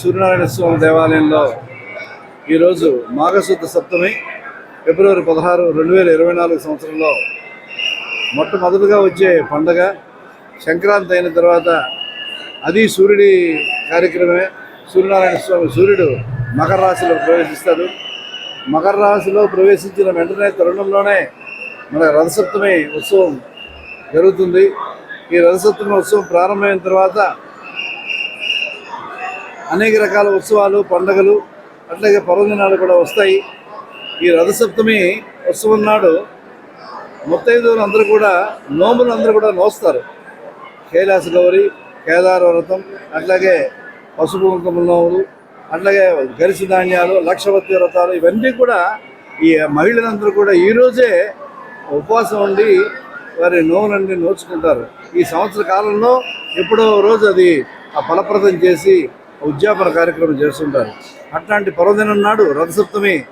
సూర్యనారాయణ స్వామి దేవాలయంలో ఈరోజు మాఘశుద్ధ సప్తమి ఫిబ్రవరి పదహారు రెండు వేల ఇరవై నాలుగు సంవత్సరంలో మొట్టమొదటిగా వచ్చే పండగ. సంక్రాంతి అయిన తర్వాత అది సూర్యుడి కార్యక్రమమే. సూర్యనారాయణ స్వామి సూర్యుడు మకర రాశిలో ప్రవేశిస్తాడు. మకర రాశిలో ప్రవేశించిన వెంటనే తరుణంలోనే మన రథసప్తమి ఉత్సవం జరుగుతుంది. ఈ రథసప్తమి ఉత్సవం ప్రారంభమైన తర్వాత అనేక రకాల ఉత్సవాలు పండగలు అట్లాగే పర్వదినాలు కూడా వస్తాయి. ఈ రథసప్తమి ఉత్సవం నాడు ముత్తైదువులు అందరూ కూడా నోములు అందరూ కూడా నోస్తారు. కైలాస గౌరి కేదార వ్రతం అట్లాగే పసుపు కుంకుమ నోములు అట్లాగే గరిసి ధాన్యాలు లక్షవతి వ్రతాలు ఇవన్నీ కూడా ఈ మహిళలందరూ కూడా ఈ రోజే ఉపవాసం ఉండి వారి నోములన్నీ నోచుకుంటారు. ఈ సంవత్సర కాలంలో ఎప్పుడో రోజు అది ఆ ఫలప్రదం చేసి ఉద్యాపన కార్యక్రమం చేస్తుంటారు. అట్లాంటి పర్వదినం నాడు రథసప్తమి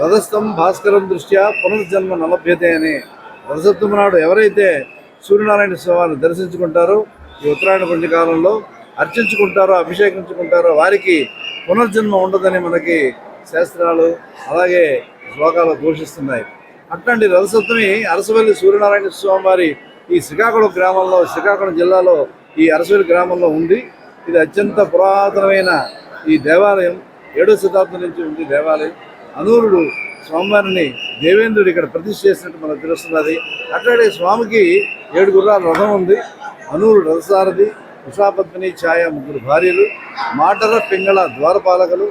రథస్థం భాస్కరం దృష్ట్యా పునర్జన్మ నలభ్యతే అని. రథసప్తమి నాడు ఎవరైతే సూర్యనారాయణ స్వామిని దర్శించుకుంటారో ఈ ఉత్తరాయణ పుణ్యకాలంలో అర్చించుకుంటారో అభిషేకించుకుంటారో వారికి పునర్జన్మ ఉండదని మనకి శాస్త్రాలు అలాగే శ్లోకాలు ఘోషిస్తున్నాయి. అట్లాంటి రథసప్తమి అరసవల్లి సూర్యనారాయణ స్వామి వారి ఈ శ్రీకాకుళం గ్రామంలో శ్రీకాకుళం జిల్లాలో ఈ అరసవల్లి గ్రామంలో ఉంది. ఇది అత్యంత పురాతనమైన ఈ దేవాలయం ఏడో శతాబ్దం నుంచి ఉంది దేవాలయం. అనూరుడు స్వామివారిని దేవేంద్రుడు ఇక్కడ ప్రతిష్ఠ చేసినట్టు మనకు తెలుస్తున్నది. అట్లాగే స్వామికి ఏడు గుర్రాల రథం ఉంది. అనూరుడు రథసారథి ఉషాపద్మిని ఛాయ ముగ్గురు భార్యలు మాటర పింగళ ద్వారపాలకులు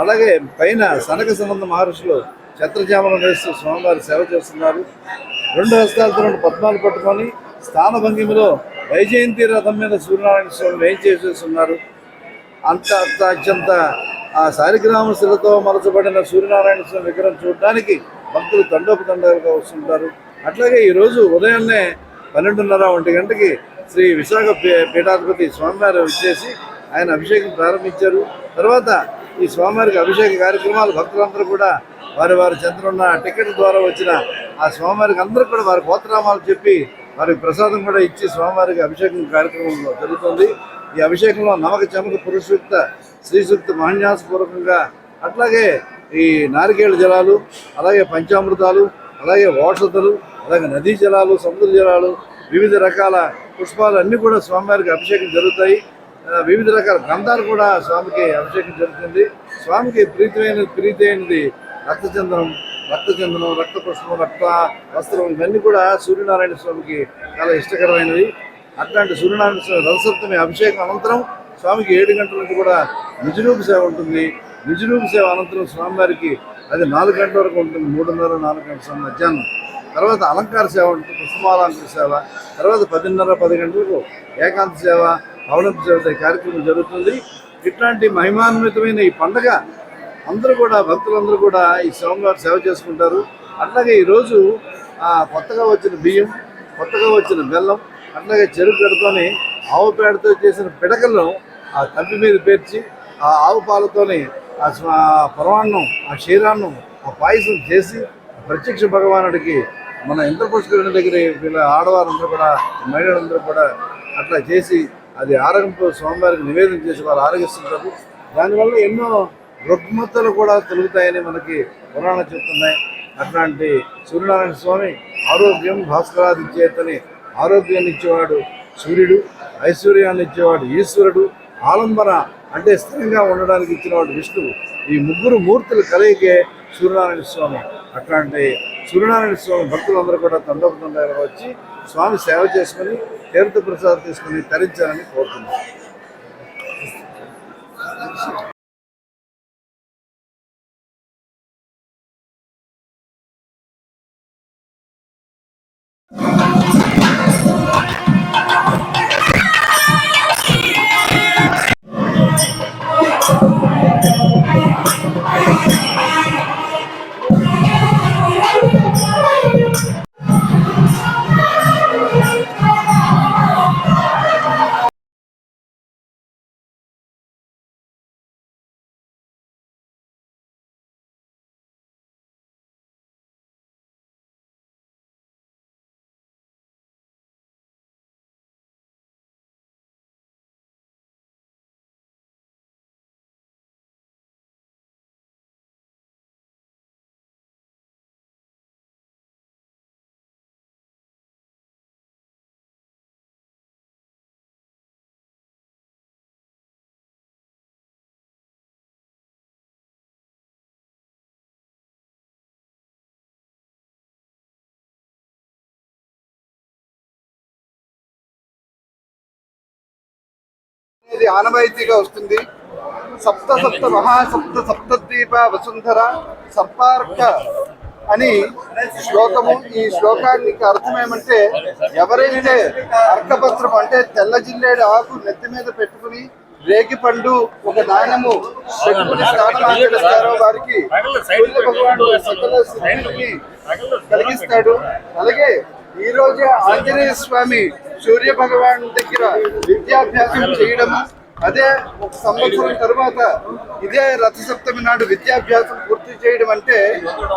అలాగే పైన సనక సనంద మహర్షులు ఛత్రజామలం వేస్తూ స్వామివారి సేవ చేస్తున్నారు. రెండు హస్తాలతో రెండు పద్మాలు పట్టుకొని స్థాన భంగిమలో వైజయంతి రథం మీద సూర్యనారాయణ స్వామి ఏం చేసేస్తున్నారు? అంత అంత అత్యంత ఆ శాలిగ్రామ శిలతో మలచబడిన సూర్యనారాయణ స్వామి విగ్రహం చూడడానికి భక్తులు తండోపతండాలుగా వస్తుంటారు. అట్లాగే ఈరోజు ఉదయాన్నే పన్నెండున్నర ఒంటి గంటకి శ్రీ విశాఖ పీఠాధిపతి స్వామివారు వచ్చేసి ఆయన అభిషేకం ప్రారంభించారు. తర్వాత ఈ స్వామివారికి అభిషేక కార్యక్రమాలు భక్తులందరూ కూడా వారి వారి చెంతనున్న టికెట్ ద్వారా వచ్చిన ఆ స్వామివారికి అందరూ కూడా వారి గోత్రామాలు చెప్పి వారికి ప్రసాదం కూడా ఇచ్చి స్వామివారికి అభిషేకం కార్యక్రమంలో జరుగుతుంది. ఈ అభిషేకంలో నవక చమక పురుషుక్త శ్రీసూక్త మహన్యాసపూర్వకంగా అట్లాగే ఈ నారికేళ జలాలు అలాగే పంచామృతాలు అలాగే ఓషధులు అలాగే నదీ జలాలు సముద్ర జలాలు వివిధ రకాల పుష్పాలు అన్నీ కూడా స్వామివారికి అభిషేకం జరుగుతాయి. వివిధ రకాల గ్రంథాలు కూడా స్వామికి అభిషేకం జరుగుతుంది. స్వామికి ప్రీతమైన ప్రీతి అయినది రక్తచందనం రక్తచందనం రక్త పుష్పం రక్త వస్త్రం ఇవన్నీ కూడా సూర్యనారాయణ స్వామికి చాలా ఇష్టకరమైనవి. అట్లాంటి సూర్యనారాయణ స్వామి రథసప్తమి అభిషేకం అనంతరం స్వామికి ఏడు గంటల నుంచి కూడా నిజరూప సేవ ఉంటుంది. నిజరూప సేవ అనంతరం స్వామివారికి అది నాలుగు గంటల వరకు ఉంటుంది. మూడున్నర నాలుగు గంటల సమయం మధ్యాహ్నం. తర్వాత అలంకార సేవ ఉంటుంది. పుష్పమాలంకార సేవ. తర్వాత పదిన్నర పది గంటలకు ఏకాంత సేవ పవనంత సేవ కార్యక్రమం జరుగుతుంది. ఇట్లాంటి మహిమాన్వితమైన ఈ పండగ అందరూ కూడా భక్తులందరూ కూడా ఈ స్వామివారు సేవ చేసుకుంటారు. అట్లాగే ఈరోజు కొత్తగా వచ్చిన బియ్యం కొత్తగా వచ్చిన బెల్లం అట్లాగే చెరుకు పెడతోని ఆవు పేడతో చేసిన పిడకలను ఆ తప్పి మీద పేర్చి ఆ ఆవు పాలతోని ఆ పరమాన్నం ఆ క్షీరాన్నం ఆ పాయసం చేసి ప్రత్యక్ష భగవానుడికి మన ఇంద్రపుష్కరుని దగ్గర వీళ్ళ ఆడవారందరూ కూడా మహిళలందరూ కూడా అట్లా చేసి అది ఆరోగ్యంతో స్వామివారికి నివేదన చేసి వారు ఆరోగిస్తుంటారు దానివల్ల ఎన్నో రుగ్మతలు కూడా తొలుగుతాయని మనకి పురాణాలు చెప్తున్నాయి. అట్లాంటి సూర్యనారాయణ స్వామి ఆరోగ్యం భాస్కరాది ఆరోగ్యాన్ని ఇచ్చేవాడు సూర్యుడు ఐశ్వర్యాన్ని ఇచ్చేవాడు ఈశ్వరుడు ఆలంబన అంటే స్థిరంగా ఉండడానికి ఇచ్చినవాడు విష్ణువు. ఈ ముగ్గురు మూర్తులు కలయికే సూర్యనారాయణ స్వామి. అట్లాంటి సూర్యనారాయణ స్వామి భక్తులందరూ కూడా తండోపతండాలు వచ్చి స్వామి సేవ చేసుకుని తీర్థ ప్రసాదం తీసుకుని తరించాలని కోరుతున్నాను అనేది ఆనవాయితీగా వస్తుంది. సప్త సప్త మహాసప్త సప్తద్వీప వసుంధర సంపార్క అని శ్లోకము. ఈ శ్లోకానికి అర్థం ఏమంటే ఎవరైతే అర్కపత్రం అంటే తెల్ల జిల్లేడు ఆకు నెత్తి మీద పెట్టుకుని రేగి పండు ఒక నాణ్యము పెట్టుకుని స్నానం ఆచరిస్తారో వారికి భగవానుడు సకల సిద్ధిని కలిగిస్తాడు. అలాగే ఈ రోజే ఆంజనేయ స్వామి సూర్య భగవాన్ దగ్గర విద్యాభ్యాసం చేయడము అదే ఒక సంవత్సరం తర్వాత ఇదే రథసప్తమి నాడు విద్యాభ్యాసం పూర్తి చేయడం అంటే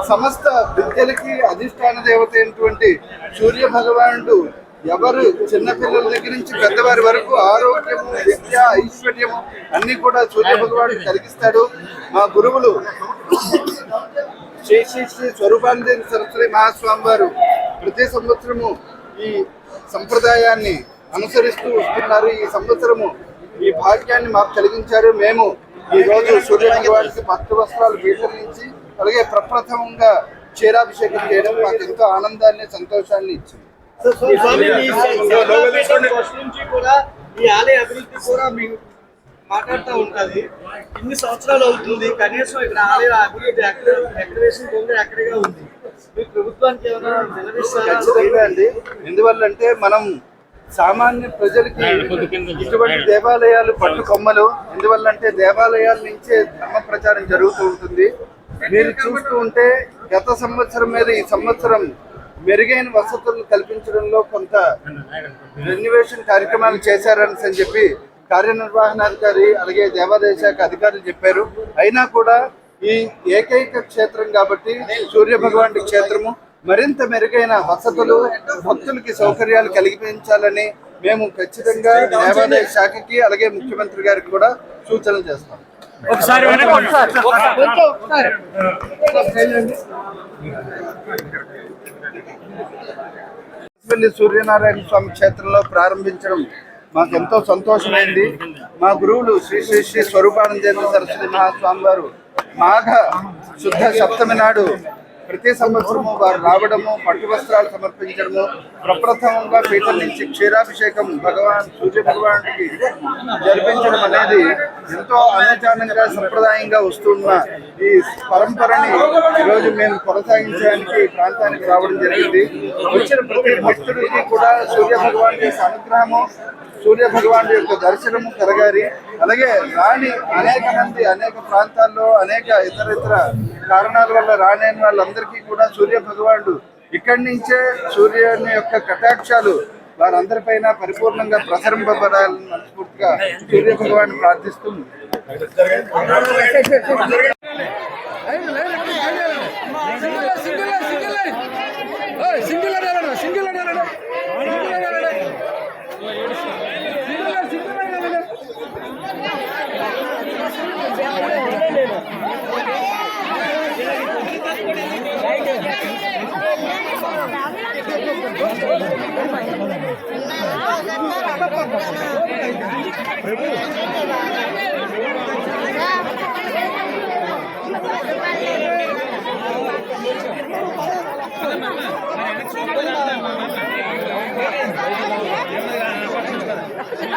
సమస్త విద్యలకి అధిష్టాన దేవత అయినటువంటి సూర్య భగవానుడు ఎవరు చిన్నపిల్లల దగ్గర నుంచి పెద్దవారి వరకు ఆరోగ్యము విద్య ఐశ్వర్యము అన్ని కూడా సూర్య భగవానుడు కలిగిస్తాడు. మా గురువులు శ్రీ శ్రీ శ్రీ స్వరూపానందేంద్ర సరస్వతి మహాస్వామి వారు ప్రతి సంవత్సరము ఈ సంప్రదాయాన్ని అనుసరిస్తూ వస్తున్నారు. ఈ సంవత్సరము ఈ భాగ్యాన్ని మాకు కలిగించారు. మేము ఈ రోజు సూర్య భగవానికి పట్టు వస్త్రాలు స్వీకరించి అలాగే ప్రప్రథమంగా క్షీరాభిషేకం చేయడం మాకు ఎంతో ఆనందాన్ని సంతోషాన్ని ఇచ్చింది. ఈ ఆలయ అభివృద్ధి కూడా మీకు మాట్లాడుతూ ఉంటది. ఇన్ని సంవత్సరాలు అవుతుంది. కనీసం ఇక్కడ ఆలయ అభివృద్ధి ఎక్కడ ఎక్కడ వేసిన కొంగ ఎక్కడిగా ఉంది. మీ ప్రభుత్వానికి ఏమైనా నిలదీస్తారా? ఖచ్చితంగా అండి. ఎందువల్లంటే మనం సామాన్య ప్రజలకి ఇటువంటి దేవాలయాలు పట్టు కొమ్మలు ఎందువల్లంటే దేవాలయాల నుంచే ధర్మ ప్రచారం జరుగుతూ ఉంటుంది. మీరు చూస్తూ ఉంటే గత సంవత్సరం మీద ఈ సంవత్సరం మెరుగైన వసతులు కల్పించడంలో కొంత రెన్యువేషన్ కార్యక్రమాలు చేశారని అని చెప్పి కార్యనిర్వహణాధికారి అలాగే దేవాదాయ శాఖ అధికారులు చెప్పారు. అయినా కూడా ఈ ఏకైక క్షేత్రం కాబట్టి సూర్య భగవానుడి క్షేత్రము. మరింత మెరుగైన వసతులు భక్తులకి సౌకర్యాలు కలిగించాలని మేము ఖచ్చితంగా దేవాదాయ శాఖకి అలాగే ముఖ్యమంత్రి గారికి కూడా సూచనలు చేస్తాం. వెల్లి సూర్యనారాయణ స్వామి క్షేత్రంలో ప్రారంభించడం మాకు ఎంతో సంతోషమైంది. మా గురువులు శ్రీ శ్రీ శ్రీ స్వరూపానందేంద్ర సరస్వతి మహాస్వామి వారు మాఘ శుద్ధ సప్తమి నాడు ప్రతి సంవత్సరము వారు రావడము పట్టు వస్త్రాలు సమర్పించడము ప్రప్రథమంగా పీఠం నుంచి క్షీరాభిషేకం భగవాన్ సూర్య భగవానుడికి జరిపించడం అనేది ఎంతో అనుచానంగా సంప్రదాయంగా వస్తున్న ఈ పరంపరని ఈరోజు మేము కొనసాగించడానికి ఈ ప్రాంతానికి రావడం జరిగింది. వచ్చిన ప్రతి భక్తుడికి కూడా సూర్య భగవాన్ యొక్క అనుగ్రహము సూర్య భగవాన్ యొక్క దర్శనము కలగాలి. అలాగే రాని అనేక మంది అనేక ప్రాంతాల్లో అనేక ఇతర ఇతర కారణాల వల్ల రాలేని వాళ్ళందరికీ కూడా సూర్య భగవానుడు ఇక్కడి నుంచే సూర్యుని యొక్క కటాక్షాలు వారందరిపైన పరిపూర్ణంగా ప్రసరింపబడాలని మనస్ఫూర్తిగా సూర్య భగవాన్ ప్రార్థిస్తుంది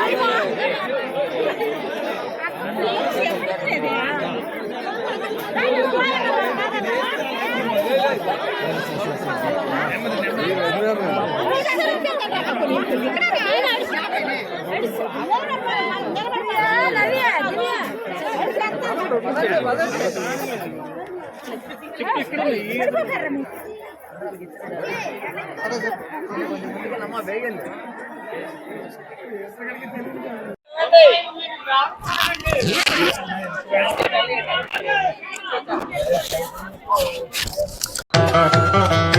Ay, நம்ம வேகன் Thank you. Thank you.